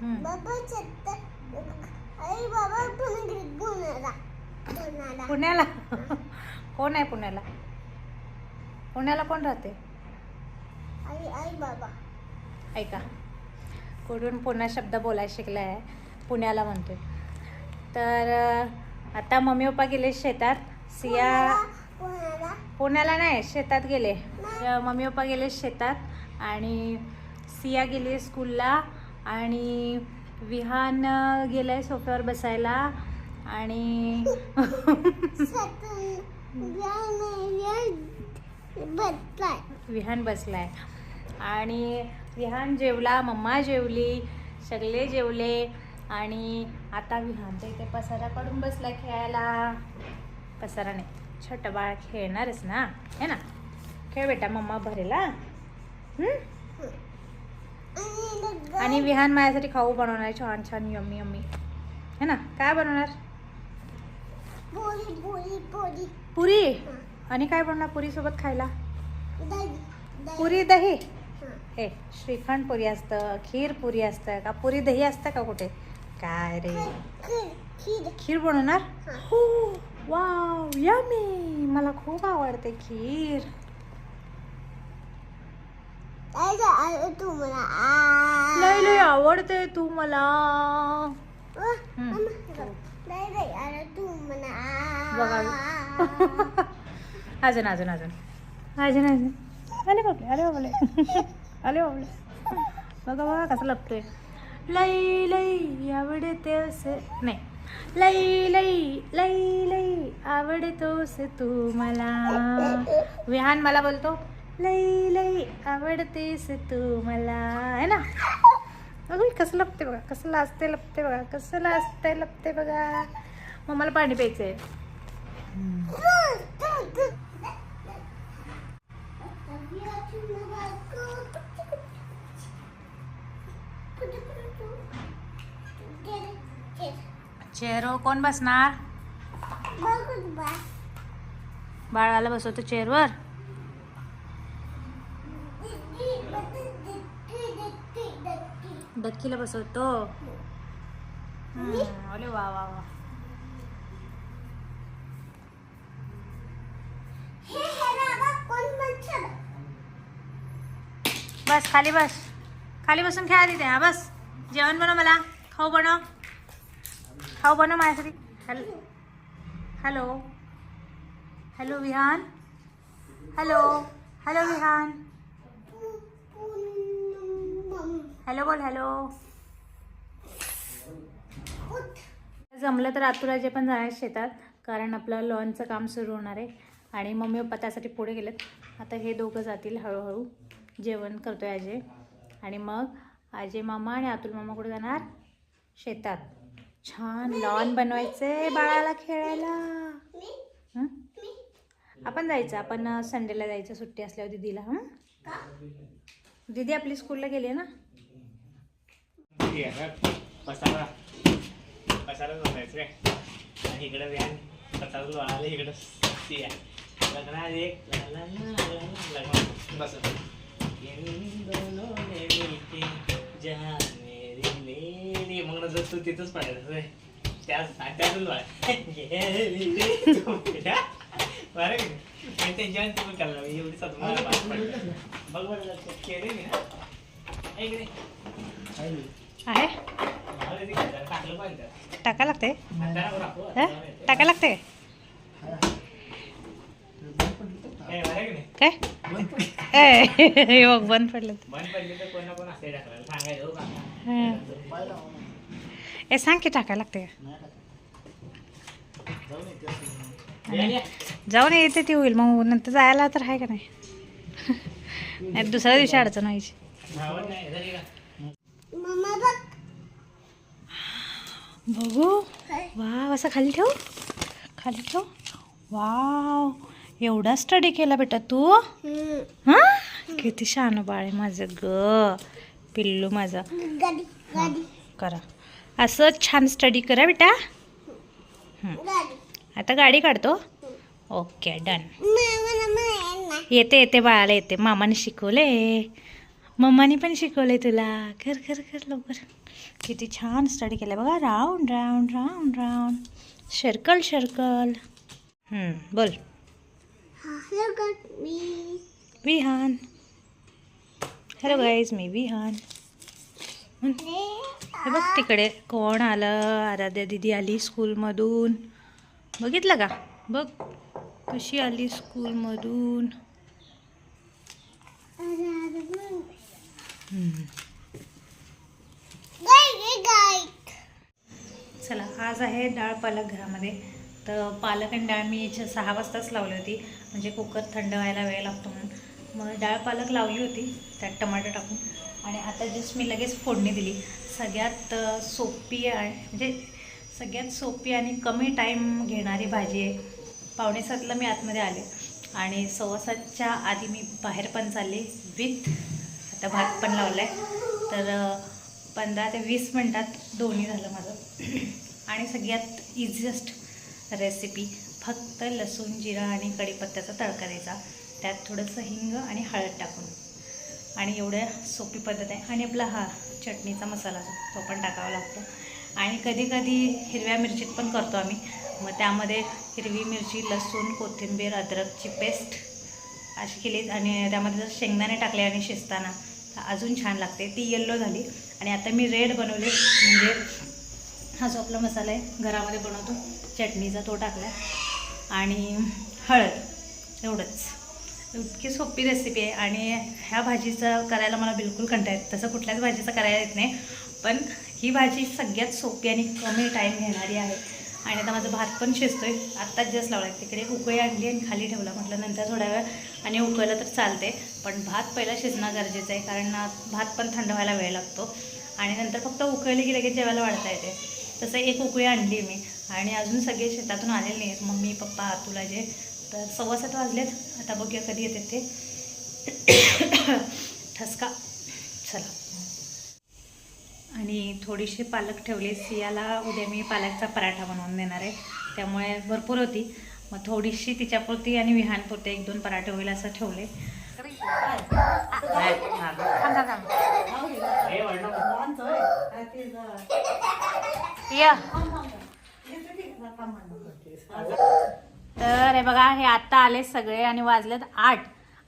हम्म. बाबा सत्त आई बाबा गेली पुण्याला? पुण्याला कोण आहे पुण्याला? पुण्याला कोण राहते? आई आई बाबा. ऐका. कुठून पुन्हा शब्द बोलायला शिकला आहे पुण्याला म्हणतोय. तर आता मम्मी पप्पा गेले शेतात. सिया पुण्याला पुण्याला. नाही शेतात गेले. मम्मी पप्पा गेले शेतात आणि सिया गेली आहे स्कूलला आणि विहान अं, गेलाय सोफ्यावर बसायला आणि विहान बसलाय. आणि विहान जेवला मम्मा जेवली सगळे जेवले आणि आता विहान तर इथे पसारा काढून बसला खेळायला. पसारा नाही छोटं बाळ खेळणारच ना है ना? खेळ बेटा मम्मा भरेला? हम्म? आणि विहान माझ्यासाठी खाऊ बनवणार आहे. छान छान यम्मी यम्मी है ना? काय बनवणार? पुरी? आणि काय बनवणार पुरी सोबत खायला? पुरी दही? हं. श्रीखंड पुरी असतं खीर पुरी असतं का? पुरी दही असतं का कुठे? काय रे? खीर बनवणार? हं. वाव यमी मला खूप आवडते खीर. तू मला लय लय आवडते तू मला. अरे तू. बघा. अजून अजून अजून. अजून अजून. आले बाबले आले बाबले. आले बाबले. बघा बघा कसं लपतोय. लई लई आवडते असे. नाही. लई लई लई लई आवडतोस तू मला. विहान मला बोलतो. लई लई आवडतेस तू मला. है ना? अगं कसं लपते बघा कसं लाजते लपते बघा कसं लाजते लपते बघा. मग मला पाणी प्यायचंय. चेअरवर कोण बसणार? बाळाला बसवतो चेअरवर डक्कीला बसवतो अरे वा वा वा बस खाली बस. खाली बसून खेळा तिथे हा बस. जेवण बनव मला. खाऊ बनव. खाऊ बनव माझ्यासाठी. Hello hello. Hello Vihan. Hello. Hello Vihan. Hello बोल हॅलो. जमलं तर आतुराजे पण जाणार शेतात कारण आपलं लॉनचं काम सुरू होणार आहे. आणि मम्मी पप्पा त्यासाठी पुढे गेलेत. आता हे दोघं जातील हळूहळू. जेवण करतो आहे अजय आणि मग अजय मामा आणि अतुल मामा कुठे जाणार? शेतात. छान लॉन बनवायचंय बाळाला खेळायला. आपण जायचं आपण संडेला जायचं सुट्टी असल्यावर दीदीला हां? दीदी आपली स्कूलला गेली आहे ना? पसारा पसारा आणि इकडं व्यान पसारा लग्नात एक लग्न बस. मग नंतर तू तिथंच पडायचं होय. त्याच त्यातच वाळ बरं की नाही? आणि त्यांच्या तुम्ही करणार एवढी सदमा बघ बरं लक्षात केले मी ना ऐक रे आहे मला ते टाकलं पाहिजे त्यात. टाका लागते हाताला वर राखू. हं? टाका लागते ए, बरं की नाही? काय ए हे बघ बंद पडलं बंद पडली तर कोण ना कोण असते टाकलं सांगायचं हो का? हं. ए सांग की टाकायला लागते. जाऊन येते ती होईल. मग नंतर जायला तर आहे का नाही? दुसऱ्या दिवशी अडचण व्हायची. बघ. वाव असं खाली ठेव. खाली ठेव. वाव एवढा स्टडी केला बेटा तू. हा? किती शान बाळ आहे माझं ग. पिल्लू माझं. करा. असं छान स्टडी करा बेटा. आता गाडी काढतो? ओके डन येते येते बाळाला येते. मामाने शिकवले. मम्माने पण शिकवले तुला. कर कर कर लवकर. किती छान स्टडी केलं. बघा round round round round circle circle बोल. विहान. हॅलो गाईज मी विहान. बघ तिकडे कोण आलं? आराध्या दिदी आली स्कूलमधून बघितलं का? बघ कशी आली स्कूलमधून. चला आज आहे डाळ पालक घरामध्ये. तर पालक आणि डाळ मी याच्या सहा वाजताच लावली होती. म्हणजे कुकर थंड व्हायला वेळ लागतो म्हणून. मग डाळ पालक लावली होती त्यात टमाटर टाकून. आणि आता जस्ट मी लगेच फोडणी दिली. सगळ्यात सोपी आहे म्हणजे सगळ्यात सोपी आणि कमी टाईम घेणारी भाजी आहे. पावणे सातला मी आतमध्ये आले. आणि सव्वा सातच्या आधी मी बाहेर पण चालले. विथ आता भात पण लावला आहे तर पंधरा ते वीस मिनटात दोन्ही झालं माझं. आणि सगळ्यात इझिएस्ट रेसिपी फक्त लसूण जिरा आणि कढीपत्त्याचा तडका द्यायचा. त्यात थोडंसं हिंग आणि हळद टाकून. आणि एवढ्या सोपी पद्धत आहे. आणि आपला हा चटणीचा मसाला तो पण टाकावा लागतो. आणि कधीकधी हिरव्या मिरचीत पण करतो आम्ही. मग त्यामध्ये हिरवी मिरची लसूण कोथिंबीर अद्रकची पेस्ट अशी केली आणि त्यामध्ये जर शेंगदाणे टाकले आणि शिजताना अजून छान लागते. ती येल्लो झाली. आणि आता मी रेड बनवले. म्हणजे हा जो आपला मसाला आहे घरामध्ये बनवतो चटणीचा तो टाकला आणि हळद एवढंच. इतकी सोपी रेसिपी आहे. आणि ह्या भाजीचं करायला मला बिलकुल कंटाळ येत तसं कुठल्याच भाजीचं करायला येत नाही. पण ही भाजी सगळ्यात सोपी आणि कमी टाईम घेणारी आहे. आणि आता माझा भात पण शिजतोय. आत्ताच जस्ट लावला तिकडे उकळी आणली आणि खाली ठेवला. म्हटलं नंतर थोड्या वेळ आणि उकळलं तर चालते पण भात पहिला शिजणं गरजेचं आहे. कारण भात पण थंड व्हायला वेळ लागतो. आणि नंतर फक्त उकळली की लगेच जेवायला वाढता येते. तसं एक उकळी आणली मी. आणि अजून सगळे शेतातून आलेले नाहीत. मम्मी पप्पा तुला जे तर सव्वा सात वाजलेत. आता बघूया कधी येते ते. ठसका. चला. आणि थोडीशी पालक ठेवली. सियाला उद्या मी पालकचा पराठा बनवून देणार आहे. त्यामुळे भरपूर होती. मग थोडीशी तिच्यापुरती आणि विहानपुरती एक दोन पराठे होईल असं ठेवले. तर हे बघा हे आता आले सगळे आणि वाजलेत आठ.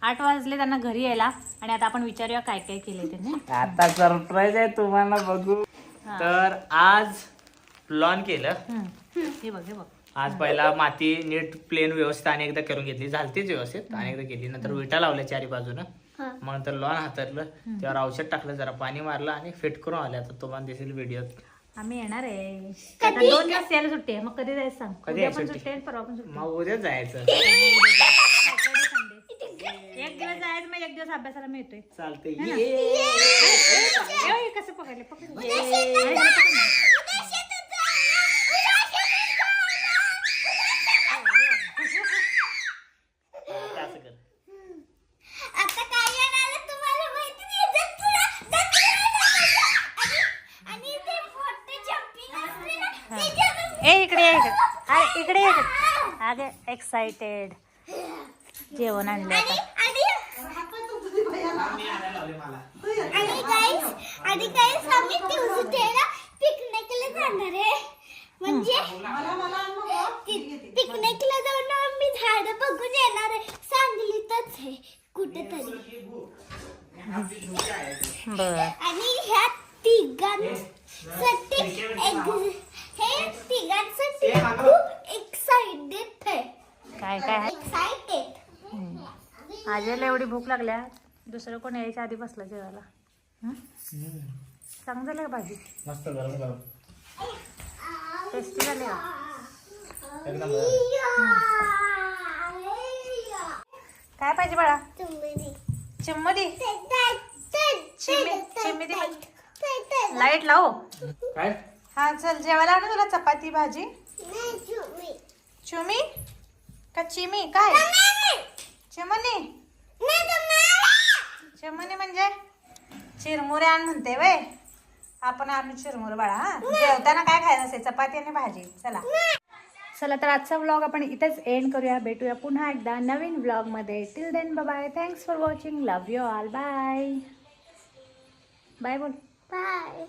आठ वाजले त्यांना घरी यायला आणि आता आपण विचारूया काय काय केले त्यांनी. आता सरप्राईज आहे तुम्हाला बघू. तर आज लॉन केलं. हम्म. हे बघ हे बघ. आज पहिला माती नीट प्लेन व्यवस्थित आणि एकदा करून घेतली. झालतीच व्यवस्थित आणि एकदा केली. नंतर विटा लावल्या चारी बाजूनं. मग नंतर लॉन हातरलं त्यावर औषध टाकलं जरा पाणी मारलं आणि फिट करून आलं. आता तुम्हाला दिसेल व्हिडिओत आम्ही येणार आहे. आता दोन दिवस यायला सुट्टी आहे. मग कधी जायचं सांग. कधी उद्या आहे पण सुट्टी? आहे परवा पण सुट्टी मग उद्या जायचं. दिवस अभ्यासाला मिळतोय. चालतंय. है ना? ये. ए, कसं पकडले? पकडले. आता असं कर. आता काय येणार आहे तुम्हाला माहिती नाही? दत्तूला- दत्तूला आणि- आणि ते मोठे jumping असते ना, ते jumping- ए इकडे ये इकडे. अरे इकडे ये. इकडे. अगे एक्साइटेड जेवण आणलं आणि आता आणि आणि गाईस आणि गाईस आम्ही ट्युजडेला पिकनिकला जाणार आहे म्हणजे पिकनिकला जाऊन आम्ही झाड बघून येणार आहे सांगलीतच आहे कुठेतरी बर आणि ह्या तिघांसाठी एक- हे तिघांसाठी खूप एक्साइटेड आहे. काय काय? आहे एक्साइटेड आजीला एवढी भूक लागल्या? दुसरं कोण यायच्या आधी बसलं जेवायला. हं? चांगलं झालं का भाजी? मस्त गरम गरम. टेस्टी झाली का. काय पाहिजे बाळा? चिम्मी चिम्मी नाही लाइट लावू. काय? हा चल जेवायला आणू तुला चपाती भाजी. चुमी का चिमी? काय? चिमणी. चिमणी म्हणजे? चिरमुरे आण म्हणते वय. आपण आणू चिरमुरे बाळा हा. जेवताना काय खायचं असेल? चपाती आणि भाजी. चला. चला तर आजचा व्लॉग आपण इथेच एंड करूया. भेटूया पुन्हा एकदा नवीन व्लॉगमध्ये till then bye thanks for watching love you all bye bye बोल. बाय